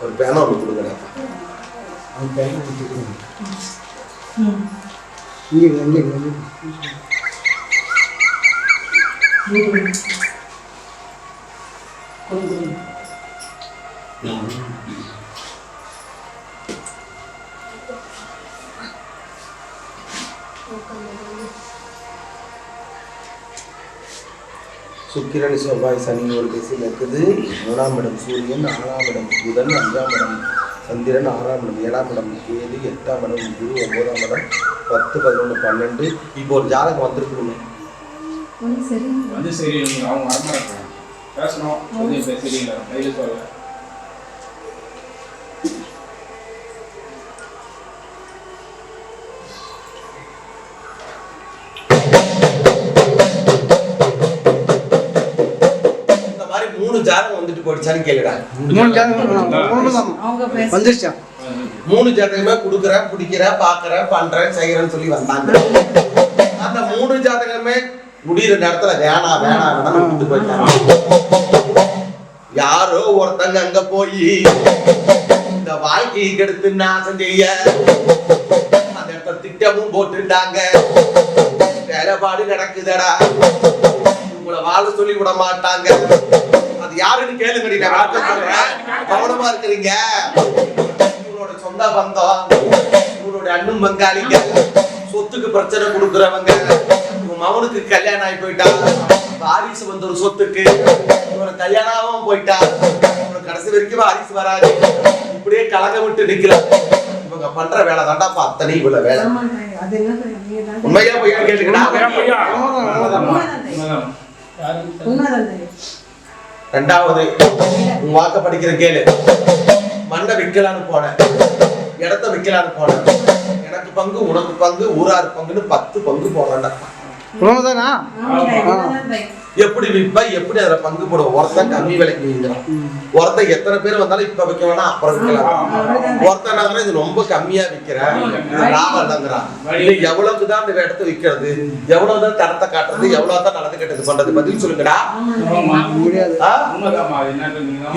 ஒரு பேனா ஒன்று இங்கே இங்கே இங்கே சுக்கிரன் செவ்வாய் சனி ஒரு திசையில் இருக்குது மூணாம் இடம் சூரியன் ஆறாம் இடம் புதன் அஞ்சாம் இடம் சந்திரன் ஆறாம் இடம் ஏழாம் இடம் கேது எட்டாம் இடம் குரு ஒன்பதாம் இடம் பத்து பதினொன்று பன்னெண்டு. இப்போ ஒரு ஜாதகம் வந்திருக்கணுமே வந்து சரி அவங்க பேசணும். போயிடுச்சான்னு கேளுடா. மூணு ஜாதகம் வந்துருச்சா? மூணு கொடுக்குறேன் பிடிக்கிறேன் பார்க்கறேன் பண்றேன் செய்யறேன்னு சொல்லி வந்தாங்க. அந்த மூணு ஜாதகமே முடியிற நேரத்துல வேணாம் வேணாம் வேணாம் போயிட்டாங்க யாரோ ஒருத்தங்க அங்க போய் இந்த வாழ்க்கையை கெடுத்து நாசம் செய்ய அந்த இடத்த திட்டமும் போட்டுட்டாங்க. வேலைப்பாடு நடக்குதடா. உங்களை வாழ சொல்லி விட மாட்டாங்க. அது யாருன்னு சொல்றேன். கவனமா இருக்கிறீங்க. உங்களோட சொந்த பந்தம் உங்களோட அண்ணன் பங்காளிங்க சொத்துக்கு பிரச்சனை கொடுக்குறவங்க. உங்க மகனுக்கு கல்யாணம் ஆகி போயிட்டா. வாரிசு வந்த ஒரு சொத்துக்கு. இவனை கல்யாணமும் போயிட்டா. இவனுக்கு கடைசி வரைக்கும் வாரிசு வராது. இப்படியே கலங்க விட்டு நிக்கிறான் இவங்க பண்ற வேலை தாண்டாப்பா அத்தனை இவ்வளவு வேலை. உண்மையா பொய்யா கேட்டுக்கிட்டா ரெண்டாவது உன் வாக்க படிக்கிற கேளு. மண்ணை விற்கலான்னு போனேன் இடத்த விற்கலான்னு போனேன் எனக்கு பங்கு உனக்கு பங்கு ஊரார் பங்குன்னு பத்து பங்கு போடுறேன்டா. உண்மைதானா எப்படி விற்ப எப்படி அதுல பங்கு போடுவோம் ஒருத்தன் கம்மி விலைக்கு விற்கிறான். ஒருத்தன் எத்தனை பேர் வந்தாலும் இப்ப விற்க வேணாம் அப்புறம் விற்கலாம். ஒருத்தன் இது ரொம்ப கம்மியா விற்கிறேன் லாபம் இல்லைங்கிறான் இது எவ்வளவுக்கு தான் இந்த இடத்த விற்கிறது எவ்வளவு தான் தரத்தை காட்டுறது எவ்வளவு தான் நடந்து கெட்டது பண்றது பதில் சொல்லுங்கடா.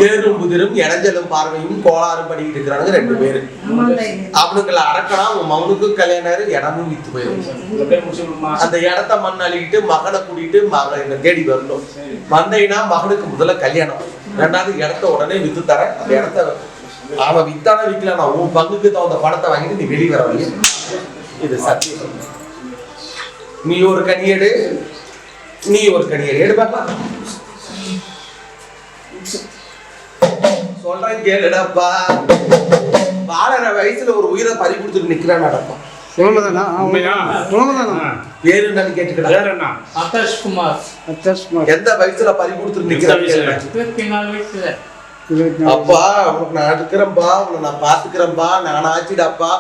ஏறும் புதிரும் இடைஞ்சலும் பார்வையும் கோளாறும் பண்ணிக்கிட்டு இருக்கிறாங்க ரெண்டு பேரு. அவனுங்களை அடக்கணும் உன் மகனுக்கும் கல்யாணம் இடமும் வித்து போயிடும் அந்த இடத்த மண் அள்ளிக்கிட்டு மகனை கூட்டிட்டு மகனை தேடி வரணும் வந்தீங்கன்னா மகனுக்கு முதல்ல கல்யாணம். ரெண்டாவது இடத்த உடனே வித்து தரேன். அந்த இடத்த அவன் வித்தான விற்கலாம் நான் உன் பங்குக்கு தகுந்த பணத்தை வாங்கிட்டு நீ வெளியே வர இது சத்தியம். நீ ஒரு கனியேடு நீ ஒரு கனியேடு எடு. பார்க்கலாம் சொல்றேன் கேளுடாப்பா வாழற வயசுல ஒரு உயிரை பறி கொடுத்துட்டு நிக்கிறான் நடப்பான் உண்மைதானா உண்மையா? உண்மைதானா பேரு என்னன்னு கேட்டுக்கிட்டா வேற என்ன ஆகாஷ் குமார் எந்த வயசுல பறி கொடுத்துட்டு இருபத்தி நாலு அப்பா உனக்கு நான் இருக்கிறேன்பா உன்னை நான் பாத்துக்கிறேன்பா நான் ஆச்சுடாப்பா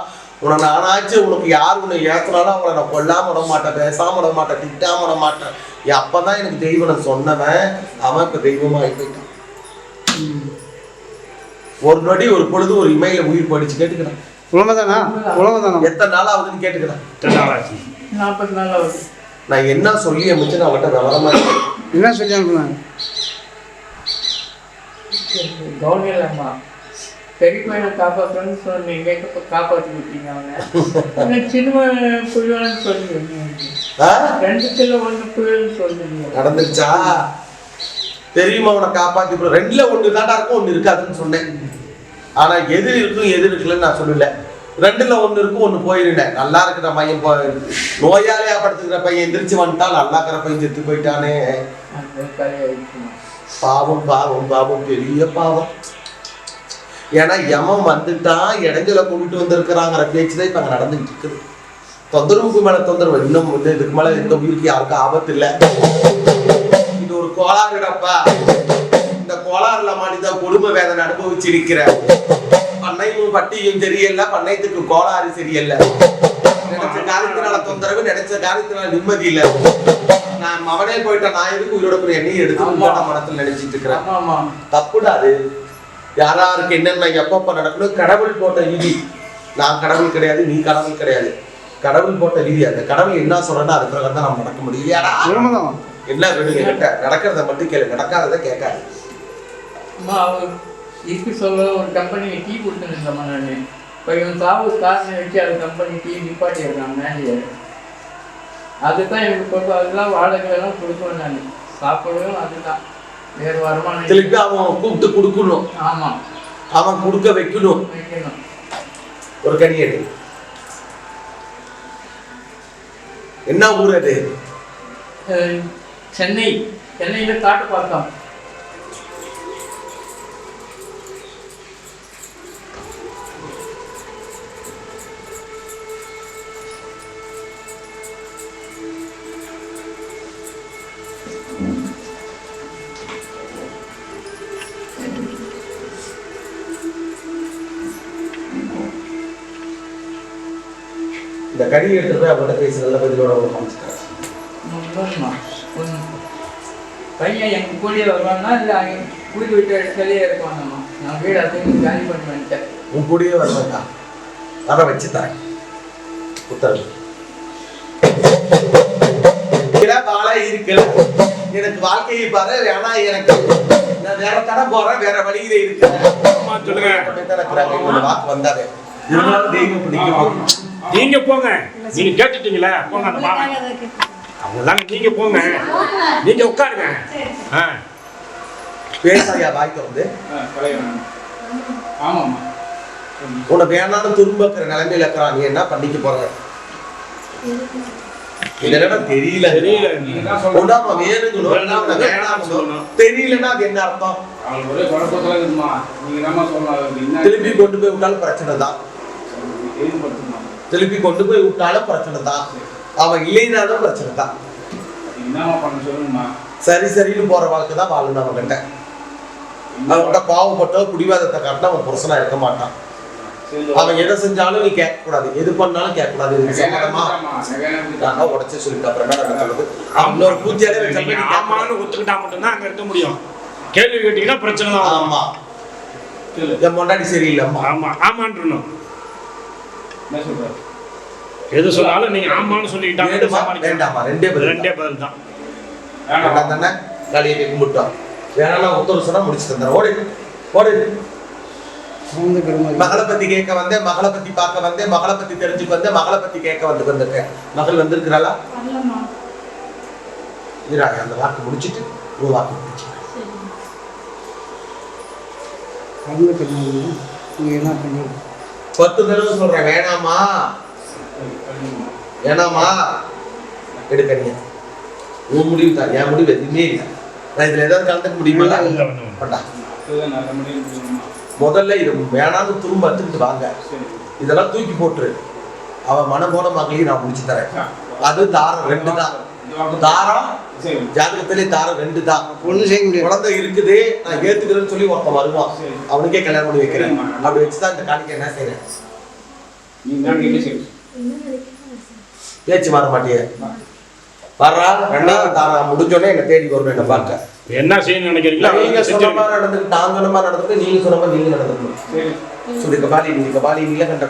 உன்னை நானாச்சு உனக்கு யார் உன்னை ஏத்துனாலும் அவங்கள நான் கொல்லாம விட மாட்டேன் பேசாம விட மாட்டேன் திட்டாம விட மாட்டேன். என் அப்பதான் எனக்கு தெய்வம் சொன்னவன் அவன் இப்ப தெய்வமா போயிட்டான். ஒரு நொடி ஒரு பொழுது ஒரு இமையில உயிர் படிச்சு கேட்டுக்கிறேன் உண்மைதானா உண்மைதானா எத்தனை நாள் ஆகுதுன்னு கேட்டுக்கிறேன் நாற்பத்தி நாலாவது நான் என்ன சொல்லி அமைச்சு நான் அவன்கிட்ட விவரமா. என்ன சொல்லி அனுப்புனாங்க கௌரியல் அம்மா பெரிய பையனை காப்பாற்றணும்னு சொன்னீங்க. இப்போ காப்பாற்றி விட்டீங்க அவனை. எனக்கு சின்ன புயல்னு சொல்லுங்க? ரெண்டு கிலோ ஒன்று புயல்னு சொல்லுங்க நடந்துருச்சா தெரியுமா காப்பாத்தி கொடு. ரெண்டுல ஒண்ணு தாண்டா இருக்கும் ஒண்ணு இருக்காதுன்னு சொன்னேன். ஆனா எது இருக்கும் எது இருக்குல்லன்னு நான் சொல்லல. ரெண்டுல ஒன்னு இருக்கும் ஒண்ணு போயிருந்தேன் நல்லா இருக்கிற பையன் போ நோயாளியா படுத்துக்கிற பையன் எந்திரிச்சு வந்துட்டான். நல்லா இருக்கிற பையன் செத்து போயிட்டானே. பாவம் பாவம் பாவம். பெரிய பாவம். ஏன்னா யமம் வந்துட்டான் இடைஞ்சல கொண்டுட்டு வந்திருக்கிறாங்கிற பேச்சு தான் இப்ப அங்க நடந்துட்டு இருக்குது. தொந்தரவுக்கு மேல தொந்தரவு. இன்னும் வந்து இதுக்கு மேல எந்த உயிருக்கு யாருக்கும் ஆபத்து இல்லை. இது ஒரு கோளாறுடப்பா இந்த கோளாறுல மாட்டிதான் குடும்ப வேதனை அனுபவிச்சிருக்கிற. பண்ணையும் பட்டியும் சரியில்லை பண்ணையத்துக்கு கோளாறு சரியில்லை. நினைச்ச காரியத்தினால தொந்தரவு நினைச்ச காரியத்தினால நிம்மதி இல்ல. நான் அவனே போயிட்டேன் நான் எதுக்கு உயிரோட போய் என்னையும் எடுத்து மனத்துல நினைச்சிட்டு இருக்கிறேன். ஆமாம் ஆமாம் தப்புடா அது யாராருக்கு என்னென்ன எப்பப்ப நடக்கணும் கடவுள் போட்ட விதி. நான் கடவுள் கிடையாது நீ கடவுள் கிடையாது. கடவுள் போட்ட விதி அந்த கடவுள் என்ன சொல்றேன்னா அது பிரகாரம் தான் நம்ம நடக்க முடியும். இல்லையாடா? என்ன வேணும் என்கிட்ட? நடக்கிறத மட்டும் கேளு நடக்காததை கேட்காது. இருக்கு சொல்ல ஒரு கம்பெனிக்கு டீ கொடுத்துருந்தம்மா நான். இப்போ இவன் சாவு காரணம் வச்சு அது கம்பெனி டீ நிப்பாட்டி இருக்கான் மேனேஜர் அதுதான் எனக்கு கொடுப்போம் அதெல்லாம் வாடகை எல்லாம் கொடுப்பேன் நான். சாப்பிடுவேன் அதுதான். வேறு வருமானம் திருப்பி அவன் கூப்பிட்டு கொடுக்கணும். ஆமாம் அவன் கொடுக்க வைக்கணும். வைக்கணும். ஒரு கனி எடு. என்ன ஊர் அது? சென்னை. சென்னையில் காட்டு பார்த்தோம் கனி எடுத்து போய் அவங்கள்ட்ட பேசி நல்ல பதிலோட அவங்க பையன் எங்கள் கூலியே வருவான்னா இல்லை அங்கே கூலி விட்டு இடத்துலயே இருப்பாங்கம்மா நான் வீடு அதையும் காலி பண்ணி வந்துட்டேன். உன் கூடயே வருவாக்கா அதை வச்சு தரேன். உத்தரவு. இருக்கிற பாலா இருக்கல எனக்கு வாழ்க்கையை பாரு வேணா எனக்கு. நான் வேற தட போறேன் வேற வழியில இருக்கிறேன் ஆமா, சொல்லுங்க. வாக்கு வந்தாரு இருந்தாலும் தெய்வம் பிடிக்கும். நீங்க போங்க. நீங்க கேட்டுட்டீங்களே? போங்க அந்த மாமா. அவங்கதாங்க நீங்க போங்க. நீங்க உட்காருங்க. ஆ. பேசாயா வாய்க்கு வந்து. ஆமாம்மா. உனக்கு வேணாலும் துன்பக்கிற நிலைமையில இருக்கிறான். நீ என்ன பண்ணிக்க போற? தெரியல தெரியல தெரியலன்னா அது என்ன அர்த்தம்? திருப்பி கொண்டு போய் விட்டாலும் பிரச்சனை தான் திருப்பி கொண்டு போய் விட்டாலும் பிரச்சனை தான். அவன் இல்லைனாலும் பிரச்சனை தான். சரி சரின்னு போற வாழ்க்கை தான் வாழணும் அவன்கிட்ட. அவன்கிட்ட பாவப்பட்டோ குடிவாதத்தை காட்டினா அவன் புருஷனா இருக்க மாட்டான். அவன் எதை செஞ்சாலும் நீ கேட்க கூடாது எது பண்ணாலும் கேட்க கூடாது இதுக்கு சம்மதமா? நான் உடச்சு சொல்லிட்டு அப்புறம் என்ன நடக்கிறது இன்னொரு கூடாது. ஆமான்னு ஒத்துக்கிட்டா மட்டும்தான் அங்க இருக்க முடியும். கேள்வி கேட்டீங்கன்னா பிரச்சனை தான். ஆமா. என் பொண்டாட்டி சரியில்லைம்மா. ஆமா ஆமான்றணும். என்ன சொல்ற எது சொன்னாலும் நீங்க ஆமான்னு சொல்லிக்கிட்டாங்க வேண்டுமா? ரெண்டே பதில் ரெண்டே பதில் தான். வேண்டாம்? தானே காலியை கும்பிட்டோம் வேணா உத்தரவு சொன்னா முடிச்சு தந்துடுறேன். ஓடு. ஓடு. மகளை பத்தி கேட்க வந்தேன் மகளை பத்தி பார்க்க வந்தேன் மகளை பத்தி தெரிஞ்சுக்க வந்தேன் மகளை பத்தி கேட்க வந்து வந்திருக்கேன். மகள் வந்திருக்கிறாளா? இராங்க அந்த வாக்கு முடிச்சிட்டு ஒரு வாக்கு முடிச்சு என்ன பண்ணுறது பத்து தடவை சொல்றேன் வேணாமா? வேணாமா? எடுக்கறீங்க உன் முடிவு தான் என் முடிவு எதுவுமே இல்லை. நான் இதுல ஏதாவது கலந்துக்க முடியுமா? சொல்லுங்கம்மா முதல்ல இது வேணாம்னு திரும்ப எடுத்துக்கிட்டு வாங்க. இதெல்லாம் தூக்கி போட்டுரு. அவன் மனம் போன மகளையும் நான் முடிச்சு தரேன். அது தாரம் ரெண்டு தான். தாரம் ஜாதகத்திலே தாரம் ரெண்டு தான். ஒன்றும் செய்ய முடியாது. குழந்தை இருக்குது நான் ஏத்துக்கிறேன்னு சொல்லி ஒருத்தன் வருவான். அவனுக்கே கல்யாணம் பண்ணி வைக்கிறேன். அப்படி வச்சுதான் இந்த காணிக்கை என்ன செய்யறேன் பேச்சு மாற மாட்டியே. வர்றா ரெண்டாவது தாரம் முடிஞ்சோடனே என்ன தேடி வருவேன் என்ன பார்க்க. என்ன செய்யணும்னு நினைக்கிறீங்களோ? நீங்க சொன்ன. மாதிரி நடந்துட்டு நான் சொன்ன மாதிரி நடந்துட்டு நீங்க சொன்ன மாதிரி நீங்க நடந்துக்கணும். சரி. சுடி கபாலி நீங்க கபாலி நீல கண்ட